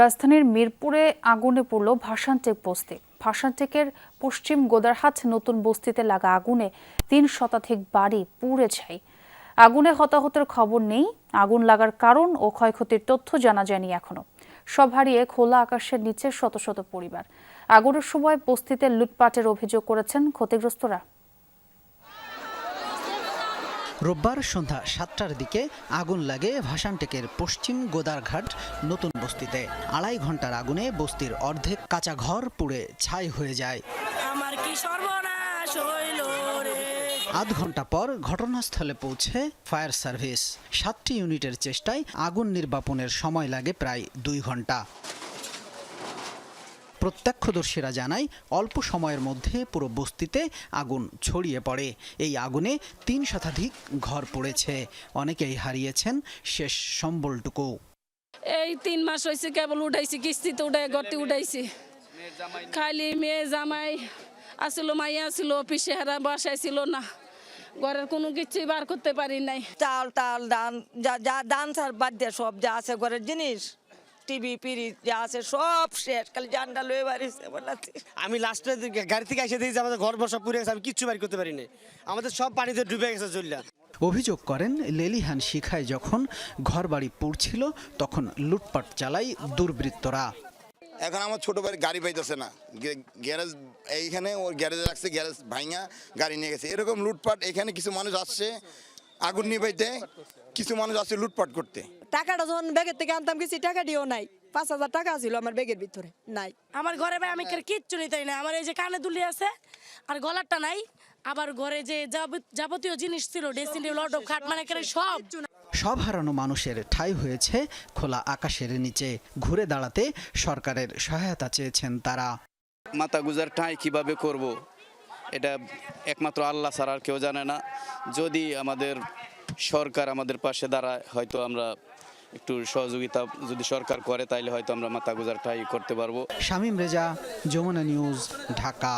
রাজধানীর মিরপুরে আগুনে পড়ল ভাসানটেক বস্তি। ভাসানটেকের পশ্চিম গোদারহাট নতুন বস্তিতে লাগা আগুনে তিন শতাধিক বাড়ি পুড়ে ছাই আগুনে হতাহতের খবর নেই। আগুন লাগার কারণ ও ক্ষয়ক্ষতির তথ্য জানা যায়নি এখনও। সব হারিয়ে খোলা আকাশের নিচে শত শত পরিবার। আগুনের সময় বস্তিতে লুটপাটের অভিযোগ করেছেন ক্ষতিগ্রস্তরা। রোববার সন্ধ্যা সাতটার দিকে আগুন লাগে ভাসানটেকের পশ্চিম গোদারঘাট নতুন বস্তিতে। আড়াই ঘণ্টার আগুনে বস্তির অর্ধেক কাঁচা ঘর পুড়ে ছাই হয়ে যায়। আমার কি সর্বনাশ হইল আধ ঘণ্টা পর ঘটনাস্থলে পৌঁছে ফায়ার সার্ভিস। সাতটি ইউনিটের চেষ্টায় আগুন নির্বাপনের সময় লাগে প্রায় দুই ঘণ্টা। প্রত্যক্ষদর্শীরা জানায় অল্প সময়ের মধ্যে পুরো বস্তিতে আগুন ছড়িয়ে পড়ে। এই আগুনে তিন শতাধিক ঘর পড়েছে। অনেকেই হারিয়েছেন শেষ সম্বলটুকু। এই তিন মাস হয়েছে কেবল উঠাইছি কিস্তিতে উঠাই গতি উঠাইছি। খালি মেয়ে জামাই আসিল মাইয়া আসিল অফিসে হারা বাসায় ছিল না। ঘরের কোনো কিছুই বার করতে পারি নাই। চাল টাল ধান যা যা ধান সার বাদ দিয়ে সব যা আছে ঘরের জিনিস। টিভি পিরি যা আছে সব শেষ। খালি জানটা লয়ে বাড়িছে বলাতে আমি লাস্টে গাড়ি থেকে এসে দেখি যে আমাদের ঘর বসা পুড়ে গেছে আমি কিচ্ছু বাড়ি করতে পারি না আমাদের সব পানিতে ডুবে গেছে চললা অভিযোগ করেন লেলিহান শিখায় যখন ঘরবাড়ি পুড়ছিল তখন লুটপাট চালায় দুর্বৃত্তরা। এখন আমার ছোট ভাই গাড়ি পাইতেছে না। গ্যারেজ এইখানে ওর গ্যারেজে রাখছে গ্যারেজ ভাঙা গাড়ি নিয়ে গেছে। এরকম লুটপাট এখানে কিছু মানুষ আসছে আগুন নিবাইতে কিছু মানুষ আসছে লুটপাট করতে। টাকাটা যখন ব্যাগের থেকে আনতাম কিছু টাকা দিও নাই। পাঁচ হাজার টাকা ছিল আমার ব্যাগের ভিতরে নাই। আমার ঘরে ভাই আমি কিচ্ছু নিতে না। আমার এই যে কানে দুলি আছে আর গলারটা নাই আবার ঘরে যে যাবত- যাবতীয় জিনিস ছিল ড্রেসিং টেবিল খাট মানে সব। সব হারানো মানুষের ঠাঁই হয়েছে খোলা আকাশের নিচে। ঘুরে দাঁড়াতে সরকারের সহায়তা চেয়েছেন তারা। মাথা গুজার ঠাঁই কীভাবে করব? এটা একমাত্র আল্লাহ ছাড়া আর কেউ জানে না। যদি আমাদের সরকার আমাদের পাশে দাঁড়ায় হয়তো আমরা একটু সহযোগিতা যদি সরকার করে তাহলে হয়তো আমরা মাথা গুজার করতে পারব। শামীম রেজা, যমুনা নিউজ, ঢাকা।